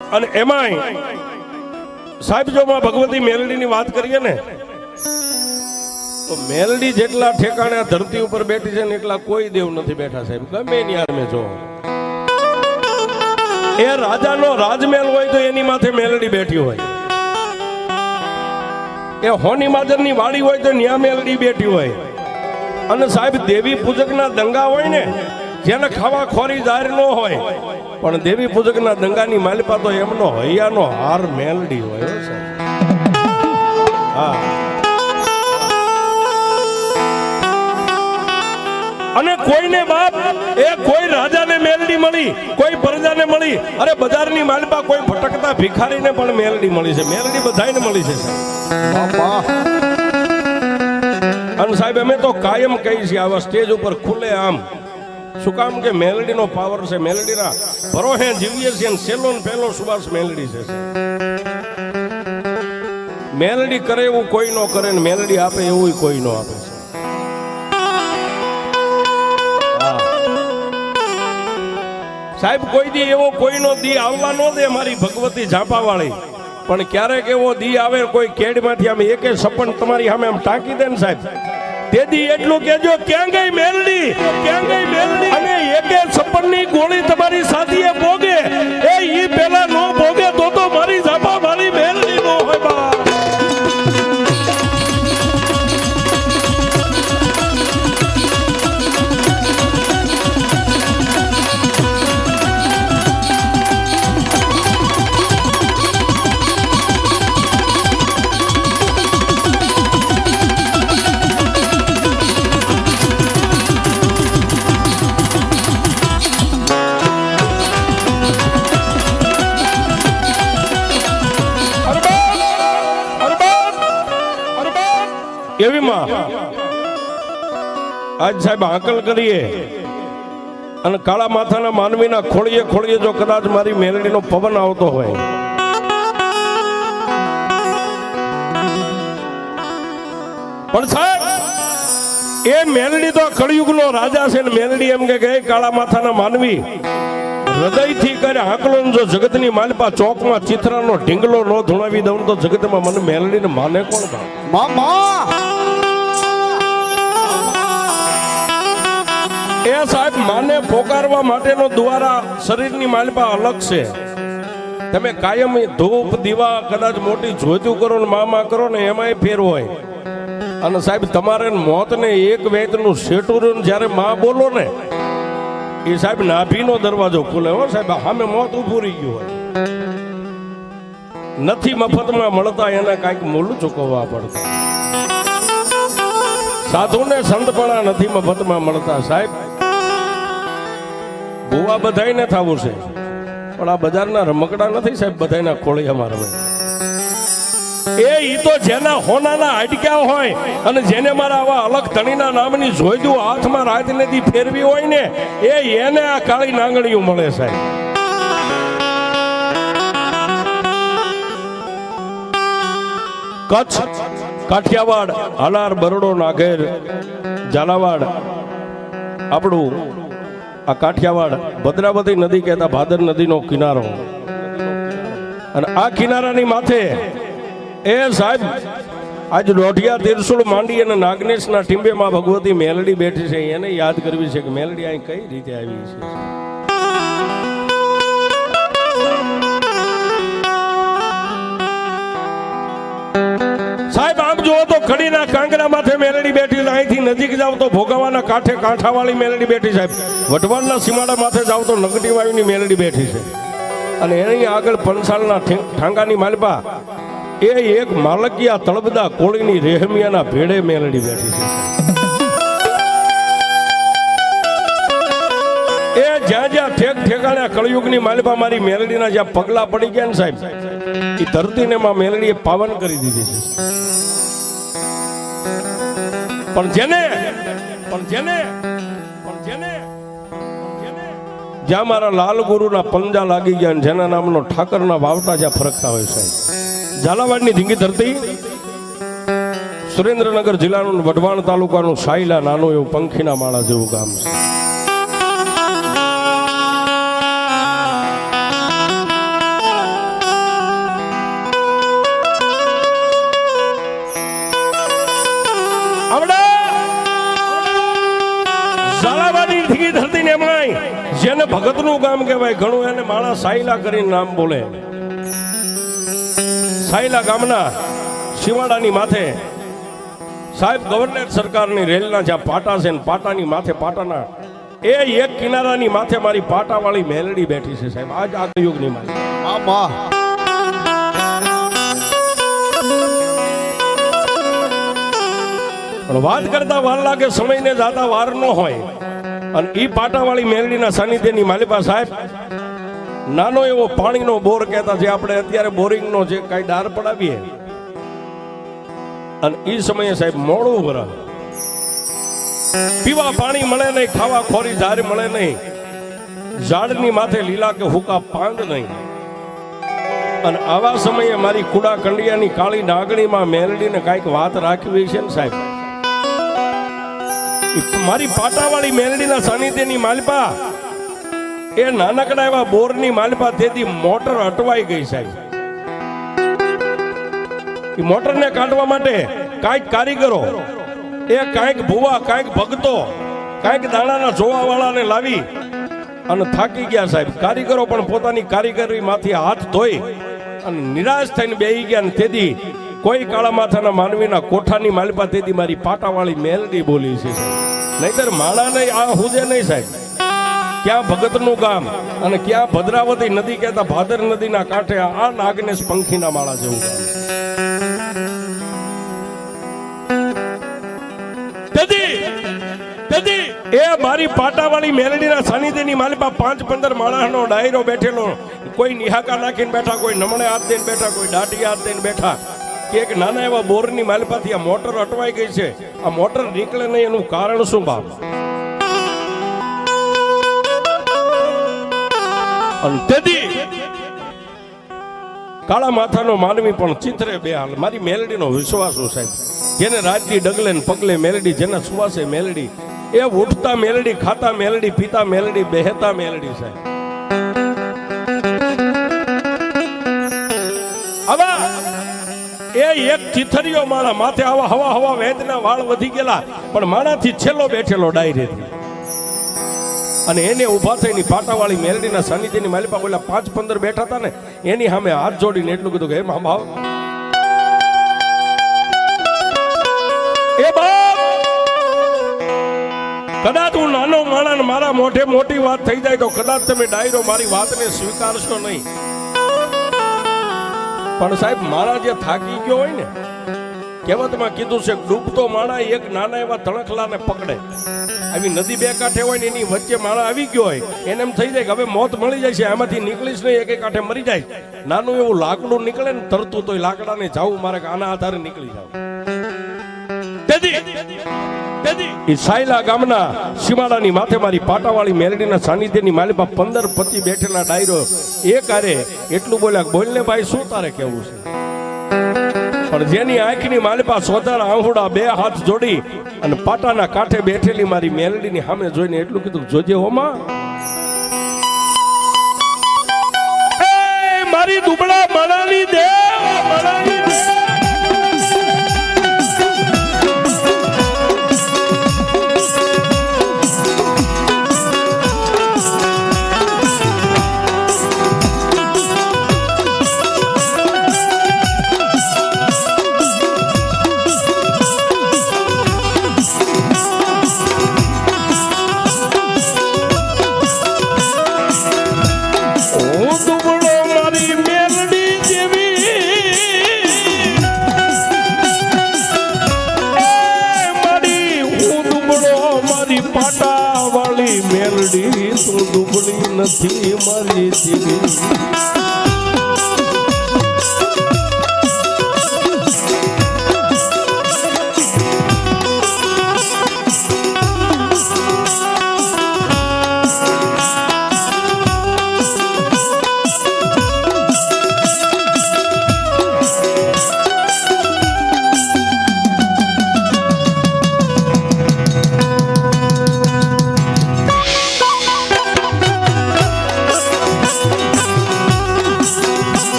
અને એમાંય સાહેબ, જો માં ભગવતી મેલડીની વાત કરીએ ને, તો મેલડી જેટલા ઠેકાણે ધરતી ઉપર બેઠી છે ને એટલા કોઈ દેવ નથી બેઠા સાહેબ. ગમે યાર મેં જો એ રાજાનો રાજમહેલ હોય તો એની માથે મેલડી બેઠી હોય. એ હોની માજરની વાડી હોય તો ન્યા મેલડી બેઠી હોય. અને સાહેબ, દેવી પૂજકના દંગા હોય ને જેને ખાવા ખોરી જાહેર ન હોય. પણ દેવી પૂજકના દંગાની માલિપા તો એમનો હૈયાનો હાર મેલડી હોય હા અને કોઈને બાપ એ કોઈ રાજાને મેલડી મળી કોઈ પ્રજાને મળી અરે બજારની માલિપા કોઈ ભટકતા ભિખારીને પણ મેલડી મળી છે. મેલડી બધાને મળી છે અને સાહેબ અમે તો કાયમ કહી છીએ આવા સ્ટેજ ઉપર ખુલે આમ શું કામ કે મેલડીનો પાવર છે. મેલડીના ભરોહે જીવીએ છીએ સેલો ને પહેલો સુભાષ મેલડી છે મેલડી કરે એવું કોઈ નો કરે ને મેલડી આપે એવું કોઈ નો આપે છે સાહેબ, કોઈ દી એવો કોઈનો દી આવવા ન દે મારી ભગવતી ઝાંપા વાળી પણ ક્યારેક એવો દી આવે કોઈ કેડમાંથી આમ એકે સપન તમારી સામે આમ ટાંકી દે ને સાહેબ. તે દી એટલું કેજો ક્યાં ગઈ મેલડી ક્યાં ગઈ મેલડી? અને એકે સપનની ગોળી તમારી સાથીએ ભોગે. એ ઈ પેલા નો ભોગે. આજ સાહેબ હાકલ કરીએ. અને કાળા માથાના માનવીના ખોળીએ ખોળીએ જો કદાચ મારી મેલડીનો પવન આવતો હોય. પણ સાહેબ, એ મેલડી તો કળિયુગનો રાજા છે ને મેલડી એમ કે ગઈ કાળા માથાના માનવી, હૃદયથી કરે આંકલો જો જગતની માલપા ચોકમાં ચિત્રાનો ઢીંગલો ન ધુણાવી દઉં તો જગતમાં મને મેલડીને માને કોણ ભાવ? મામા! એ સાહેબ માને પોકારવા માટેનો દ્વારા શરીરની માલપા અલગ છે. તમે કાયમ ધૂપ, દીવા, કદાચ મોટી જોતું કરો ને મામા કરો ને એમાંય ફેર હોય. અને સાહેબ તમારે મોતને એક વેતનું શેટું જ્યારે માં બોલો ને, એ સાહેબ નાભીનો દરવાજો ખુલે હો સાહેબ, સામે મોત ઊભું રહી ગયું હોય. નથી મફતમાં મળતા એને કાંઈક મૂલ ચૂકવવા પડતું. સાધુને સંતપણા નથી મફતમાં મળતા સાહેબ. ભૂવા બધાયને થવું છે. પણ આ બજારના રમકડા નથી સાહેબ, બધાયના ખોળિયામાં રમે. એ ઈ તો જેના હોનાના હાડક્યા હોય અને જેને મારા આવા અલગ ધણીના નામની જોઈતું હાથમાં રાજનીતિ ફેરવી હોય ને, એ એને આ કાળી નાંગણીઓ મળે સાહેબ. કચ્છ, કાઠિયાવાડ, હાલાર, બરડો, નાગેર, ઝાલાવાડ, આપણું આ કાઠિયાવાડ ભદ્રાવતી નદી કહેતા ભાદર નદીનો કિનારો. અને આ કિનારાની માથે એ સાહેબ, આજ દોઢિયા તિરસુળ, માંડી અને નાગનેશના ટીંબેમાં ભગવતી મેલડી બેઠી છે. એને યાદ કરવી છે કે મેલડી અહીં કઈ રીતે આવી છે? સાહેબ, આમ જુઓ તો કડીના કાંકરા માથે મેલડી બેઠી અહીંથી નજીક જાવ તો ભોગાવાના કાંઠે કાંઠાવાળી મેલડી બેઠી સાહેબ. વટવાડના સીમાડા માથે જાવ તો નગટી વાયુની મેલડી બેઠી છે. અને એની આગળ પંસાળના ઠાંગાની માલપા. એ એક માલકિયા તળબદા કોળીની રેહમિયાના ભેડે મેલડી બેઠી છે. એ જ્યાં જ્યાં ઠેક ઠેકાણે કળયુગની માલપા મારી મેલડીના જ્યાં પગલા પડી ગયા ને સાહેબ એ ધરતીને માં મેલડીએ પાવન કરી દીધી છે. પણ જેને પણ જેને પણ જેને જ્યાં મારા લાલ ગુરુના પંજા લાગી ગયા અને જેના નામનો ઠાકરના વાવટા જ્યાં ફરકતા હોય સાહેબ. ઝાલાવાડની ધીંગી ધરતી, સુરેન્દ્રનગર જિલ્લાનું વઢવાણ તાલુકાનું સાયલા નાનું એવું પંખીના માળા જેવું ગામ છે. કહેવાય ઘણું એને માણસ સાયલા કરીને નામ બોલે. સાયલા ગામના શિવાડાની માથે સાહેબ ગવર્નર સરકારની રેલના જ્યાં પાટા છે ને પાટાની માથે પાટાના એ એક કિનારાની માથે મારી પાટાવાળી મેલડી બેઠી છે સાહેબ. આજ આ યુગની મારી. વાત કરતા વાર લાગે સમયને જાતા વાર ન હોય. અને ઈ પાટાવાળી મેલડીના સાનિધ્યની માલિપા સાહેબ, નાનો એવો પાણીનો બોર કહેતા જે આપણે અત્યારે બોરિંગનો જે કાંઈ ડાર પડાવીએ. અને ઈ સમયે સાહેબ મોડું ભરા પીવા પાણી મળે નહીં, ખાવા ખોરી ઝાડ મળે નહીં. ઝાડની માથે લીલા કે હુકા પાંદ નહીં. અને આવા સમયે મારી કુડા કંડિયાની કાળી નાગણીમાં મેલડીને કાંઈક વાત રાખવી છે ને સાહેબ? મારી પાટાવાળી મેલડીના સાનિધ્યની માલપા. એ નાનકડા એવા બોરની માલપા તેથી મોટર અટવાઈ ગઈ સાહેબ. એ મોટરને કાઢવા માટે કાંઈક કારીગરો, એ કાંઈક ભૂવા, કાંઈક ભગતો, કાંઈક દાણાના જોવાવાળાને લાવી અને થાકી ગયા સાહેબ. કારીગરો પણ પોતાની કારીગરીમાંથી હાથ ધોઈ અને નિરાશ થઈને બેહી ગયા ને તેથી કોઈ કાળા માથાના માનવીના કોઠાની માલિપા તેથી મારી પાટાવાળી મેલડી બોલી છે. નહીતર માણા નહીં આ હુજે નહીં સાહેબ. ક્યાં ભગતનું ગામ અને ક્યાં ભદ્રાવતી નદી કહેતા ભાદર નદીના કાંઠે આ નાગનેશ પંખીના માળા જેવું એ મારી પાટાવાળી મેલડીના સાનિધ્યની માલિપા પાંચ પંદર માણસનો ડાયરો બેઠેલો. કોઈ નિહાકા નાખીને બેઠા કોઈ નમણે હાથ દઈને બેઠા કોઈ દાઢી હાથ દઈને બેઠા. કે એક નાના એવા બોરની માલપાથી આ મોટર અટવાઈ ગઈ છે. આ મોટર નીકળે નહીં એનું કારણ શું બાપ? કાળા માથાનો માનવી પણ ચિત્રે બે હાલ મારી મેલડીનો વિશ્વાસ હું સાહેબ? જેને રાજની ડગલે પગલે મેલડી, જેના સુવાસે મેલડી એ ઉઠતા મેલડી, ખાતા મેલડી, પીતા મેલડી, બેહતા મેલડી સાહેબ. એક ચિથરીયો માણા માથે આવા હવા હવા વેદના વાળ વધી ગયેલા, પણ માણાથી છેલ્લો બેઠેલો ડાયરેથી અને એને ઊભા થઈને પાટાવાળી મેલડીના સાનિધ્યની માલિપા બોલા પાંચ પંદર બેઠા હતા ને, એની સામે હાથ જોડીને એટલું કીધું કે હે મા, બાપ. એ બાપ. કદાચ હું નાનો માણસ મારા મોઢે મોટી વાત થઈ જાય તો કદાચ તમે ડાયરો મારી વાતને સ્વીકારશો નહીં. પણ સાહેબ, મારા જે થાકી ગયો હોય ને, કહેવતમાં કીધું છે, ડૂબતો માણા એક નાના એવા તણખલાને પકડે. આવી નદી બે કાંઠે હોય ને, એની વચ્ચે માણા આવી ગયો હોય, એને એમ થઈ જાય કે હવે મોત મળી જાય છે, આમાંથી નીકળીશ નહીં, એક કાંઠે મરી જાય. નાનું એવું લાકડું નીકળે ને, તરતું તો લાકડાને જાવું, મારે આના આધારે નીકળી જાવ. ઈ સાયલા ગામના સીમાડાની માથે મારી પાટાવાળી મેલડીના સાનિધ્યની માલિપા પંદર પતિ બેઠેલા ડાયરો, એ કારે એટલું બોલ્યા બોલને ભાઈ, શું તારે કેવું છે? પણ જેની આંખની માલિપા સોધાર આંહુડા બે હાથ જોડી અને પાટાના કાંઠે બેઠેલી મારી મેલડીની સામે જોઈને એટલું કીધું જોજે હોમાં. મારી દુબળા મણાની દેવ મેલડી તું દુબળી નથી મારી જેવી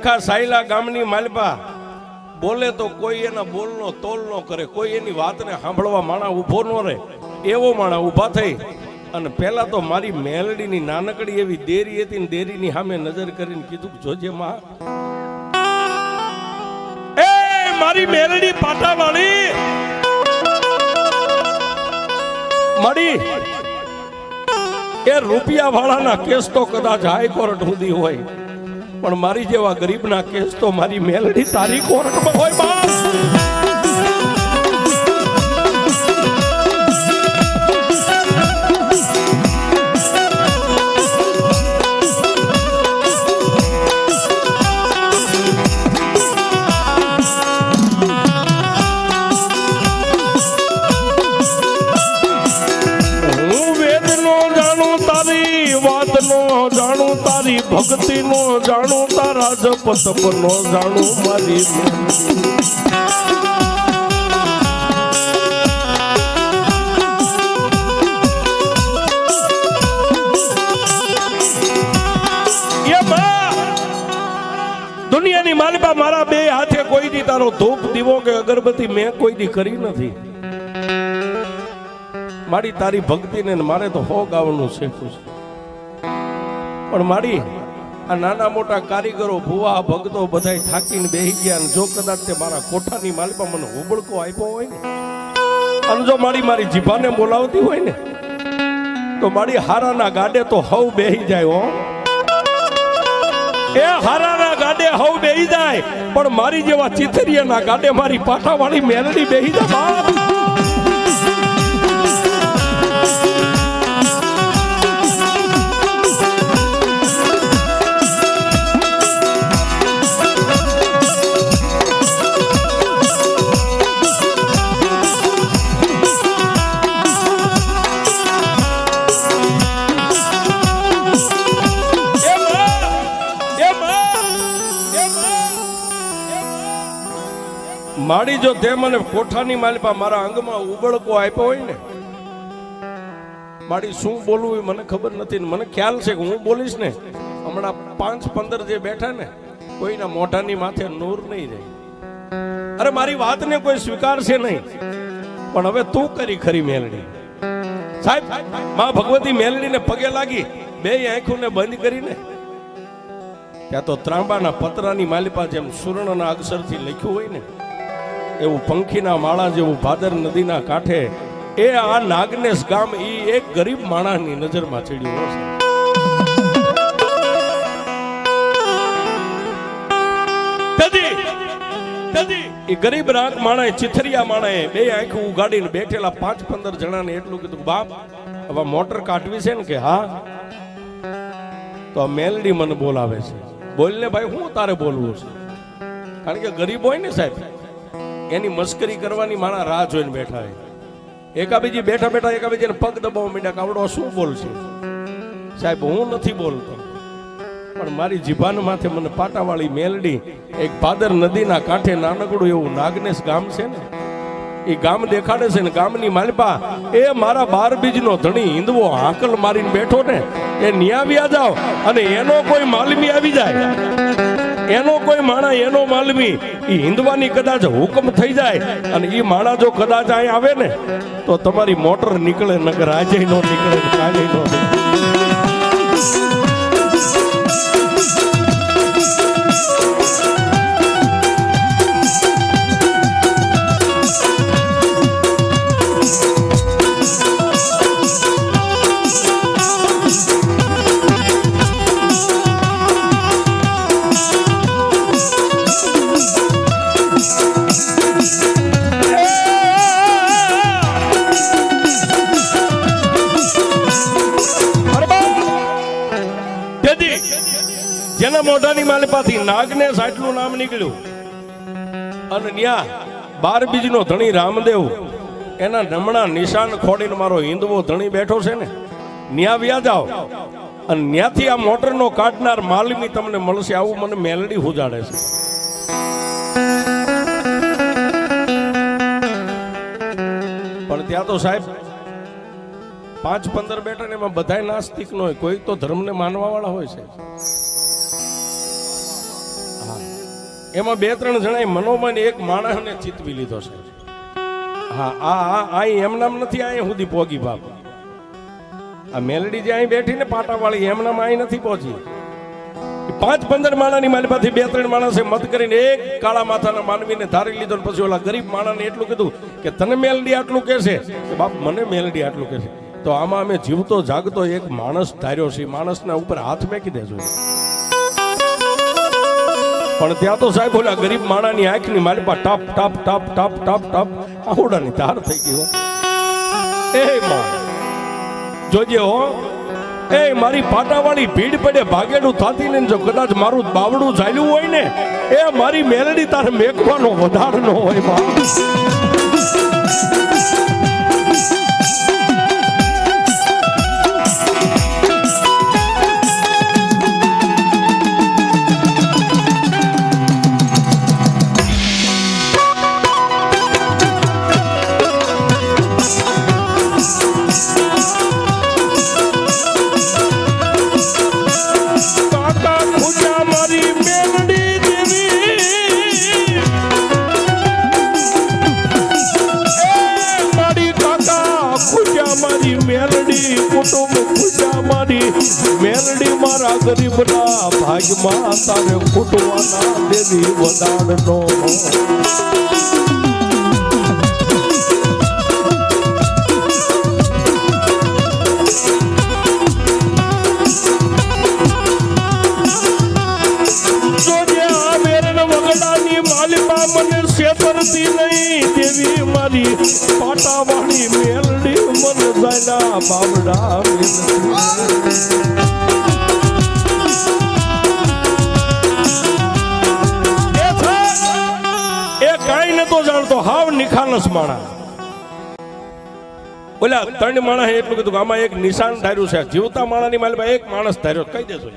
આખા સાયલા ગામની માલપા બોલે તો કોઈ એના બોલનો તોલ ન કરે, કોઈ એની વાતને સાંભળવા માણા ઊભો ન રહે. એવો માણા ઊભા થઈ અને પહેલા તો મારી મેલડીની નાનકડી એવી દેરી હતી ને દેરીની સામે નજર કરીને કીધું જોજે માં. એ મારી મેલડી પાટાવાળી! મળી એ રૂપિયા વાળાના કેસ તો કદાચ હાઈકોર્ટ સુધી હોય. પણ મારી જેવા ગરીબના કેસ તો મારી મેલડી તારી કોર્ટમાં હોય બાપ તારી ભક્તિનો જાણો, તારા જપ તપનો જાણો મારી દુનિયાની માલિકા મારા બે હાથે કોઈ દી તારો ધૂપ દીવો કે અગરબત્તી મેં કોઈ દી કરી નથી. મારી તારી ભક્તિને ને મારે તો હો ગાવાનું શીખવું છે પણ મારી આ નાના મોટા કારીગરો, ભુવા ભગતો બધાય થાકીને બેહી ગયા જો કદાચ તે મારા કોઠાની માલિકા મને હોબળકો આપ્યો હોય ને, અને જો મારી મારી જીભાને બોલાવતી હોય ને, તો મારી હારાના ગાડે તો હવ બેહી જાય હો. એ હારાના ગાડે હવ બેહી જાય, પણ મારી જેવા ચિથરિયાના ગાડે મારી પાઠાવાળી મેલડી બેહી જાય. માં! માડી જો તે મને કોઠાની માલિપા મારા અંગમાં ઉબળકો આપ્યો હોય ને, મારી શું બોલવું એ મને ખબર નથી મને ખ્યાલ છે કે હું બોલીશ ને, હમણાં પાંચ પંદર જે બેઠા ને, કોઈના મોઢાની માથે નૂર નહીં રહે અરે મારી વાતને કોઈ સ્વીકારશે નહીં, પણ હવે તું કરી ખરી મેલડી સાહેબ, માં ભગવતી મેલડીને પગે લાગી, બે આંખોને બંધ કરીને, ત્યાં તો ત્રાંબાના પતરાની માલિપા જેમ સુવર્ણના અક્ષરથી લખ્યું હોય ને એવું પંખીના માળા જેવું ભાદર નદીના કાંઠે એ આ નાગનેશ ગામ ઈ એક ગરીબ માણસની નજરમાં ચડ્યું હશે એ ગરીબ રાગ માણે ચિથરિયા માણે બે આંખ ઉગાડીને બેઠેલા પાંચ પંદર જણાને એટલું કીધું બાપ હવે મોટર કાઢવી છે ને કે હા? તો આ મેલડી મને બોલાવે છે. બોલને ભાઈ હું તારે બોલવું છે? કારણ કે ગરીબ હોય ને સાહેબ એની મસ્કરી કરવાની માણા રાહ જોઈને બેઠા હોય એકાબીજી બેઠા બેઠા એકાબીજીને પગ દબાવવા માંડ્યા આવડો શું બોલશે? સાહેબ, હું નથી બોલતો. પણ મારી જીભાન માથે મને પાટાવાળી મેલડી, એક ભાદર નદીના કાંઠે નાનકડું એવું નાગનેશ ગામ છે ને, એ ગામ દેખાડે છે ને, ગામની માલપા, એ મારા બાર બીજનો ધણી હિંદવો હાંકલ મારીને બેઠો ને, એ ન્યાવ્યા જાઓ અને એનો કોઈ માલમી આવી જાય. એનો કોઈ માણા, એનો માલમી એ હિંદવાની કદાચ હુકમ થઈ જાય અને એ માણા જો કદાચ અહીં આવે ને, તો તમારી મોટર નીકળે નગર આજે નો નીકળે કાલે નો નીકળે. માલિપાથી નાગને સાટલું નામ નીકળ્યું. અને ત્યાં બાર બીજનો ધણી રામદેવ, એના નમણા નિશાન ખોડીને મારો હિન્દુઓ ધણી બેઠો છે ને, ન્યા વ્યા જાઓ. અને ન્યાથી આ મોટરનો કાઢનાર માલમી તમને મળશે, આવું મને મેલડી હુજાડે છે. પણ ત્યાં તો સાહેબ, પાંચ પંદર બેઠા ને એમાં બધાય નાસ્તિક નો હોય, કોઈ તો ધર્મને માનવા વાળા હોય છે એમાં બે ત્રણ જણાએ મનોમન એક માણસને ચિતવી લીધો છે. આ આ આ એમ નથી અહીંયા સુધી પોગી બાપ આ મેલડી જે અહીં બેઠી ને પાટાવાળી, એમ નામ અહીં નથી પહોંચી પાંચ પંદર માણાની માલિપાથી બે ત્રણ માણસે મત કરીને એક કાળા માથાના માનવીને ધારી લીધો ને પછી ઓલા ગરીબ માણાને એટલું કીધું કે, તને મેલડી આટલું કહેશે કે બાપ, મને મેલડી આટલું કહેશે તો આમાં અમે જીવતો જાગતો એક માણસ ધાર્યો છે. માણસના ઉપર હાથ મેકી દેજો. પણ ત્યાં તો સાહેબ ઓલા ગરીબ માણાની આંખની પાસે ટપ ટપ ટપ ટપ ટપ ટપ આવડાની ધાર થઈ ગયો એ માં, જોજે હો. એ મારી પાટાવાળી ભીડ પડે, ભાગેડું થાતી ને જો કદાચ મારું બાવડું ચાલ્યું હોય ને, એ મારી મેલડી તારે મેકવાનો વધારનો હોય બા ગરીબના ભાગમાં તારે ખૂટવાના દેવી મેરણ મને છેતરતી નહીં. દેવી મારી પાટાવાળી મેલડી મન જાયલા બાબડા હાવ નિખાલસ માણા ઓલા ત્રણ માણસે એટલું કીધું કે આમાં એક નિશાન ધાર્યું છે. જીવતા માણાની માલિકા એક માણસ ધાર્યો, કહી દેજો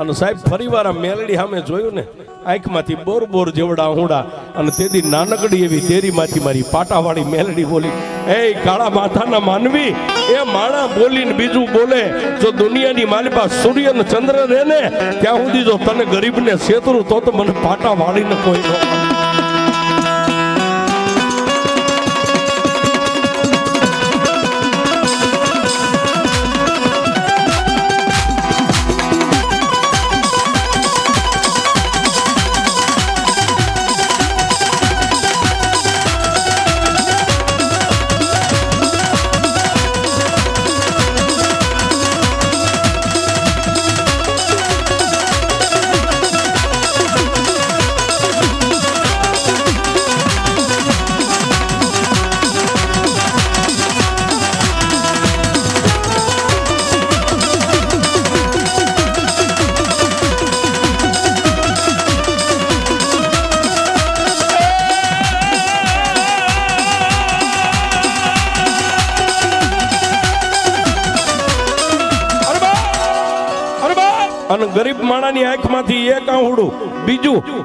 અને સાહેબ, ફરી વાર મેલડી સામે જોયું ને, આંખમાંથી બોર બોર જેવડા હુંડા અને તેથી નાનકડી એવી દેરીમાંથી મારી પાટાવાળી મેલડી બોલી, એ કાળા માથાના માનવી, એ માણા બોલીને બીજું બોલે, જો દુનિયાની માલિપા સૂર્ય ને ચંદ્ર રહે ને, ત્યાં સુધી જો તને ગરીબને છેતરું તો તો મને પાટા વાળીને કોઈ ન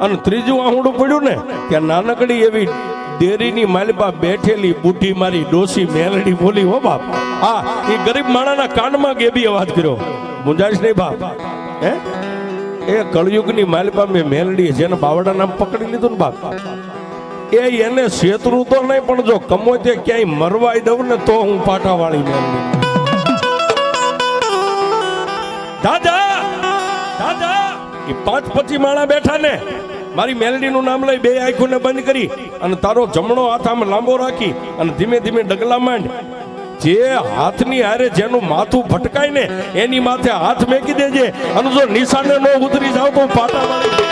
અને ત્રીજું આહુડું પડ્યું ને કે નાનકડી એવી ડેરીની માલિબા બેઠેલી બુઢી મારી ડોસી મેલડી બોલી હો બાપ, હા એ ગરીબ માણાના કાનમાં ગેબી અવાજ કર્યો. મુંજાઈશ નહીં, બાપ. હે? એ કળયુગની માલિબા મેં મેલડી જેને બાવડા નામ પકડી લીધું ને, બાપ. એ એને શેતરું તો નહીં, પણ જો કમો તે ક્યાંય મરવાય દઉં ને, તો હું પાટાવાળી મેલડી. દાદા દાદા એ પાંચ પચી માણા બેઠા ને મારી મેલડીનું નામ લઈ બે આંખોને બંધ કરી અને તારો જમણો હાથ આમ લાંબો રાખી અને ધીમે ધીમે ડગલા માંડ. જે હાથની હારે જેનું માથું ભટકાય ને, એની માથે હાથ મેકી દેજે. અને જો નિશાને ન ઉતરી જાવ તો પાટા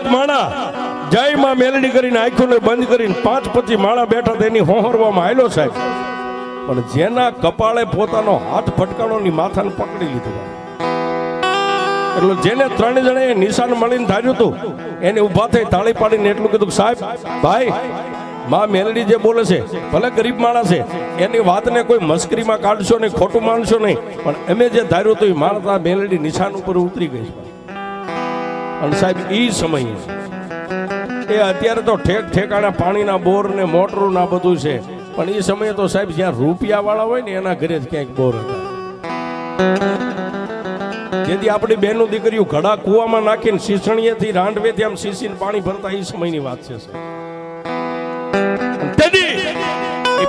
રાત માણા જય માં મેલડી કરીને આંખોને બંધ કરીને પાંચ પછી માળા બેઠા તેની હોહરવામાં આવેલો સાહેબ. પણ જેના કપાળે પોતાનો હાથ ફટકાણો ની માથાને પકડી લીધું. એટલે જેને ત્રણ જણે નિશાન મળીને ધાર્યું હતું, એને ઊભા થઈ તાળી પાડીને એટલું કીધું સાહેબ, ભાઈ, માં મેલડી જે બોલે છે, ભલે ગરીબ માણસ છે, એની વાતને કોઈ મસ્કરીમાં કાઢશો નહીં, ખોટું માનશો નહીં, પણ અમે જે ધાર્યું હતું એ આ મેલડી નિશાન ઉપર ઉતરી ગઈ છે. અને સાહેબ એ સમય એ અત્યારે તો ઠેક ઠેકાણા પાણીના બોર ને મોટરું ના બધું છે. પણ એ સમયે તો સાહેબ જ્યાં રૂપિયા વાળા હોય ને એના ઘરે જ ક્યાંક બોર હતા. જેથી આપણી બેનો દીકરીઓ ઘડા કુવામાં નાખીને સીસણીએથી રાંડવેથી આમ શીસીને પાણી ભરતા એ સમયની વાત છે સાહેબ.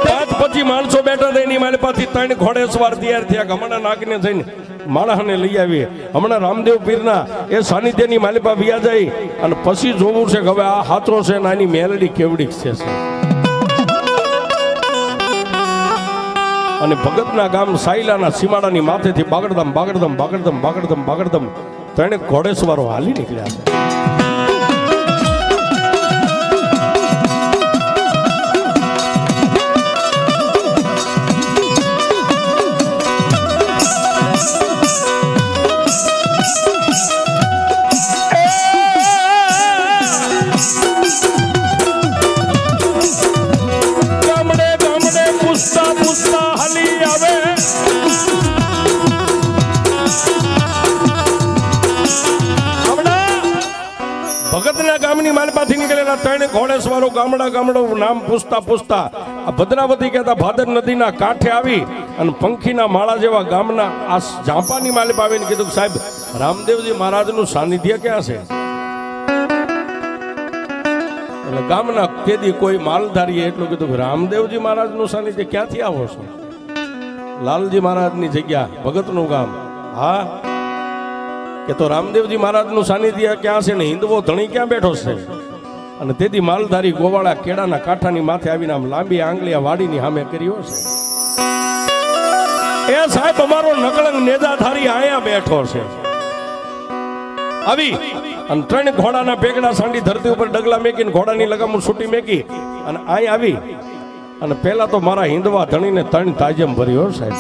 પાંચ પછી માણસો બેઠા થઈ એની મારી પાછી ત્રણ ઘોડે સવાર તૈયાર થયા ગમણા નાખીને થઈને માણસને લઈ આવીએ. હમણાં રામદેવ પીરના એ સાનિધ્યની માલિપા વ્યા જાય અને પછી જોવું છે કે હવે આ હાથો છે ને આની મેલડી કેવડી છે અને ભગતના ગામ સાયલાના સીમાડાની માથેથી બાગડદમ બાગડદમ બાગડદમ બાગડદમ બાગડદમ ત્રણે ઘોડેસવારો હાલી નીકળ્યા છે. ગામડા ગામડો નામ પૂછતા પૂછતા આ ભદ્રાવતી કહેતા ભાદર નદીના કાંઠે આવી અને પંખીના માળા જેવા ગામના આ જાપાની માલિપ આવીને કીધું સાહેબ, રામદેવજી મહારાજનું સાનિધ્ય ક્યાં છે? એટલે ગામના કેદી કોઈ માલધારીએ એટલું કીધું કે રામદેવજી મહારાજનું સાનિધ્ય ક્યાંથી આવો છો? લાલજી મહારાજની જગ્યા, ભગતનું ગામ. હા? કે તો રામદેવજી મહારાજનું સાનિધ્ય ક્યાં છે ને હિન્દવો ધણી ક્યાં બેઠો છે? અને તેથી માલધારી ગોવાળા કેળાના કાંઠાની માથે આવીને આમ લાંબી આંગળીયા વાડીની સામે કર્યો છે. એ સાહેબ અમારો નકળંગ નેજાધારી આયા બેઠો છે. આવી. અને ત્રણ ઘોડાના પેગડા સાંડી ધરતી ઉપર ડગલા મેકીને ઘોડાની લગામ છૂટી મેકી અને આય આવી. અને પેલા તો મારા હિંદવા ધણીને ત્રણ તાજમ ભર્યો સાહેબ.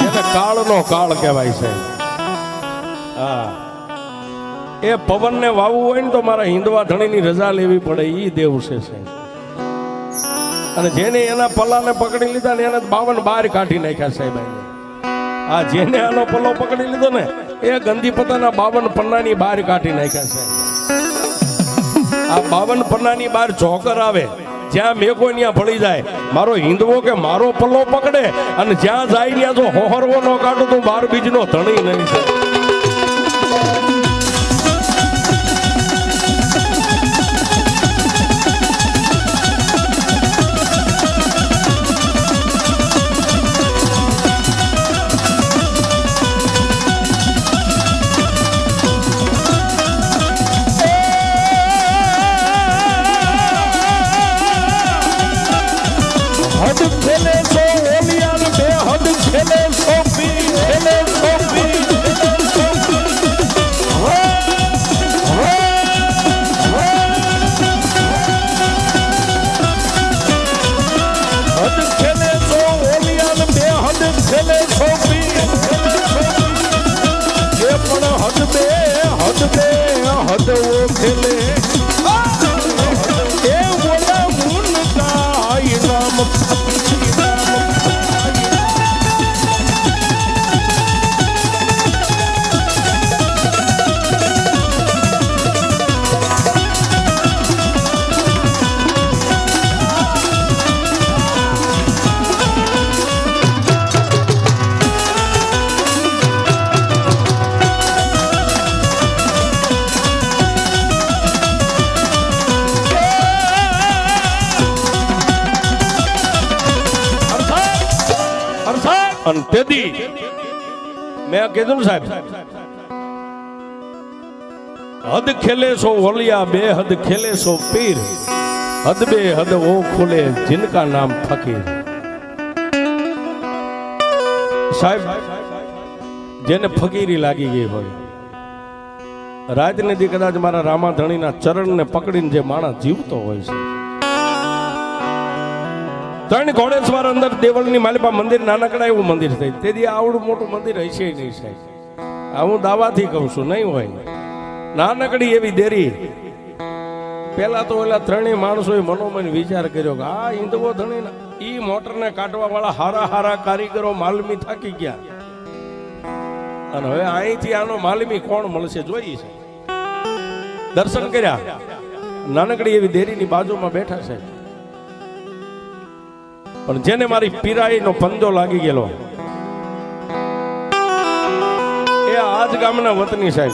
એને કાળનો કાળ કહેવાય છે. હા. એ પવનને વાવવું હોય ને તો મારા હિંદવા ધણીની રજા લેવી પડે એ દેવ છે સાહેબ. અને જેને એના પલ્લાને પકડી લીધા ને એને બાવન બાર કાઢી નાખ્યા સાહેબ. આ જેને આનો પલ્લો પકડી લીધો ને, એ ગંદી પતાના બાવન પન્નાની બહાર કાઢી નાખ્યા છે આ બાવન પન્નાની બહાર જોકર આવે, જ્યાં મેઘો ત્યાં ભળી જાય, મારો હિંદવો કે મારો પલ્લો પકડે, અને જ્યાં જાય ત્યાં જો હોહરવો ન કાઢું તો બાર બીજનો ધણી નહીં છે દી મેં કીધું સાહેબ, હદ ખેલે સો હોલિયા બે હદ ખેલે સો પીર, હદ બે હદ ઓ ખુલે જિનકા નામ ફકીર. સાહેબ, જેને ફકીરી લાગી ગઈ હોય, રાજનીતિ કદાચ મારા રામાધણીના ચરણને પકડીને જે માણસ જીવતો હોય છે ત્રણ ઘોડેશ્વર અંદર દેવળની માલિપા મંદિર, નાનકડા એવું મંદિર થઈ તેથી આવડું મોટું મંદિર હશે નહીં સાહેબ. આ હું દાવાથી કહું છું, નહીં હોય. નાનકડી એવી દેરી. પેલા તો ઓલા ત્રણેય માણસોએ મનોમન વિચાર કર્યો કે આ હિન્દુઓ ધણી ઈ મોટરને કાઢવા વાળા હારા હારા કારીગરો માલમી થાકી ગયા. અને હવે અહીંથી આનો માલમી કોણ મળશે જોઈએ છે દર્શન કર્યા. નાનકડી એવી દેરીની બાજુમાં બેઠા છે પણ જેને મારી પીરાઈનો પંજો લાગી ગયેલો. એ આજ ગામના વતની સાહેબ.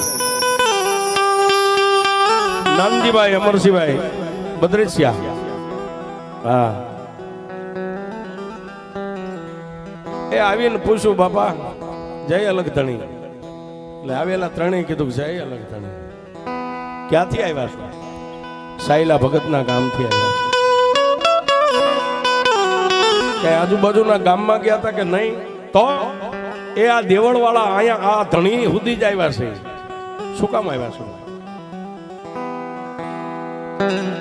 નાનજીભાઈ, અમરસિંહભાઈ, બદ્રેસિયા. હા. એ આવીને પૂછ્યું, બાપા, જય અલગ ધણી. એટલે આવેલા ત્રણેય કીધું, જય અલગ ધણી. ક્યાંથી આવ્યા છો? સાયલા ભગતના ગામથી આવ્યા કે આજુબાજુના ગામમાં ગયા હતા કે નહીં, તો એ આ દેવળ વાળા અહીંયા આ ધણી સુધી જ આવ્યા છે. શું કામ આવ્યા છે?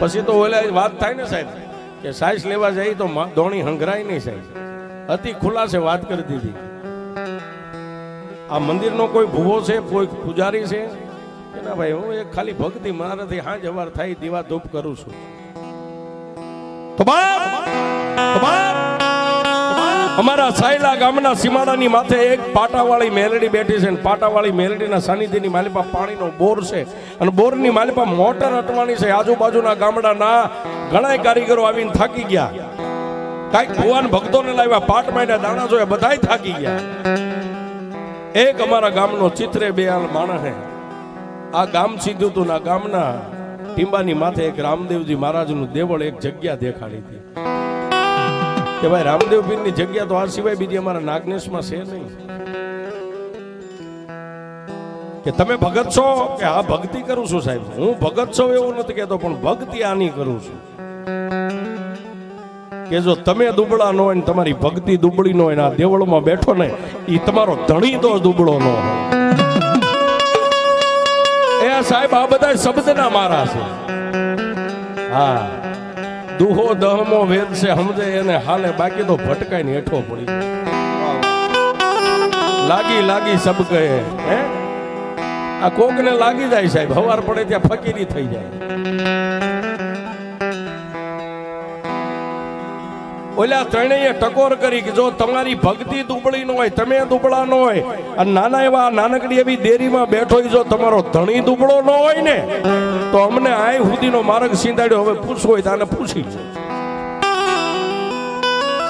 પછી તો ઓલે વાત થાય ને સાહેબ, કે સાઈસ લેવા જાય તો ધોણી દોણી હંગરાય નહીં સાહેબ. અતિ ખુલાસે વાત કરી દીધી. આ મંદિરનો કોઈ ભૂવો છે કોઈ પૂજારી છે? કે ના ભાઈ, હું એક ખાલી ભક્તિ મારાથી હાજ અવાર થાય દીવા ધૂપ કરું છું. તો બાપ તો બાપ! અમારા સાયલા ગામના સીમાડાની માથે એક પાટાવાળી મેલડી બેઠી છે અને પાટાવાળી મેલડીના સાનિધ્યની માલિપા પાણીનો બોર છે અને બોરની માલિપા મોટર અટવાની છે. આજુબાજુના ગામડાના ઘણા કારીગરો આવીને થાકી ગયા. કાંઈક ભગવાન ભક્તોને લાવ્યા, પાટ માંડ્યા, દાણા જોયા, બધાય થાકી ગયા. એક અમારા ગામનો ચિત્રે બે માણસ માણસે આ ગામ સીધું હતું ના ગામના ટીંબાની માથે એક રામદેવજી મહારાજનું દેવળ એક જગ્યા દેખાડી હતી. કે ભાઈ રામદેવ પીરની જગ્યા તો આ સિવાય બીજી અમારા નાગનેશમાં છે નહીં. કે તમે ભગત છો? કે હા, ભક્તિ કરું છું સાહેબ. હું ભગત છો એવું નથી કહેતો, પણ ભક્તિ આની કરું છું. કે જો તમે દુબળા ન હોય ને તમારી ભક્તિ દુબળી ન હોય ને આ દેવળમાં બેઠો ને એ તમારો ધણી તો દુબળો ન હોય. એ આ સાહેબ, આ બધા શબ્દના મારા છે. હા. દુહો દહમો વેદ છે, સમજે એને હાલે, બાકી તો ભટકાઈ ને હેઠો પડી લાગી લાગી સબ કહે હે? આ કોક ને લાગી જાય સાહેબ, હવાર પડે ત્યાં ફકીરી થઈ જાય. ઓલા ત્રણેય ટકોર કરી કે જો તમારી ભક્તિ દુબળી ન હોય, તમે દુબળા ન હોય, અને નાના એવા નાનકડી એવી દેરીમાં બેઠો જો તમારો ધણી દુબળો ન હોય ને, તો અમને આય સુધીનો માર્ગ સીંધાડ્યો. હવે પૂછવું હોય તો આને પૂછી.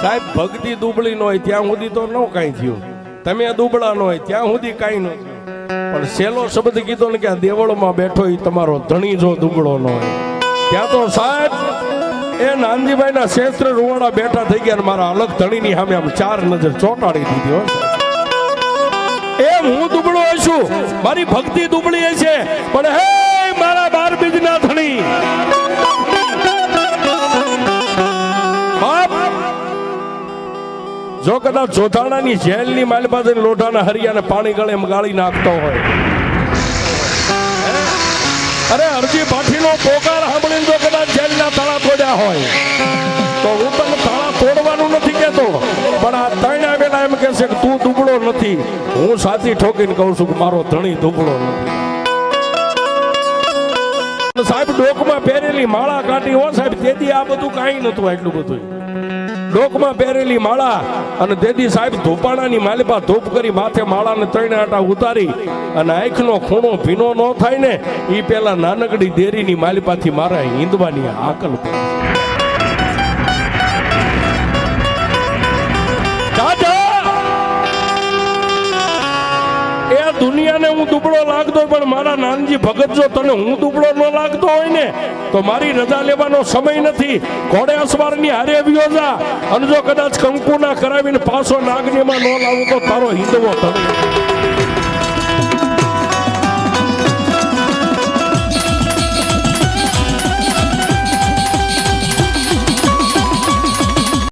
સાહેબ, ભક્તિ દુબળી ન હોય, ત્યાં સુધી તો ન કાંઈ થયું. તમે દુબળા ન હોય, ત્યાં સુધી કાંઈ ન પણ સેલો શબ્દ કીધો ને કે આ દેવળમાં બેઠો એ તમારો ધણી જો દુબળો ન હોય. ત્યાં તો સાહેબ એ નાનજીભાઈ ના શેસ્ત્ર રૂવાડા બેઠા થઈ ગયા મારા અલગ ધણીની સામે આમ ચાર નજર ચોંટાડી દીધી હોય એમ હું દુબળો છું. મારી ભક્તિ દુબળી છે. પણ હે મારા બાર બીજના ધણી જો કદાચ જોધાણાની જેલની માલ પાસે લોઢાના હરિયાને પાણી ગળે ગાળી નાખતો હોય. અરે અરજી ભાઠીનો પોકાર સાંભળીને જો કદાચ જેલના તાળા તોડ્યા હોય, તો હું તને તાળા તોડવાનું નથી કહેતો, પણ આ ત્રણ આવેલા એમ કહે છે કે તું દુબળો નથી. હું સાચી ઠોકીને કહું છું કે મારો ધણી દુબળો નથી. સાહેબ, ડોકમાં પહેરેલી માળા કાઢી હો સાહેબ તેથી આ બધું કાંઈ નતું એટલું બધું ડોકમાં પહેરેલી માળા અને દેદી સાહેબ ધોપાણાની માલિપા ધૂપ કરી માથે માળાને ત્રણે આટા ઉતારી અને આંખનો ખૂણો ભીનો ન થાય ને એ પેલા નાનકડી દેરીની માલિપાથી મારા હિંદવાની આકલ પડી. દુનિયાને હું દુબળો લાગતો પણ મારા નાનજી ભગત જો તને હું દુબળો ન લાગતો હોય ને, તો મારી રજા લેવાનો સમય નથી. ઘોડે અસવારની હારે વ્યોજા અને જો કદાચ કંકુના કરાવીને પાછો નાગનીમાં ન લાવું તો તારો હિંદવો તને.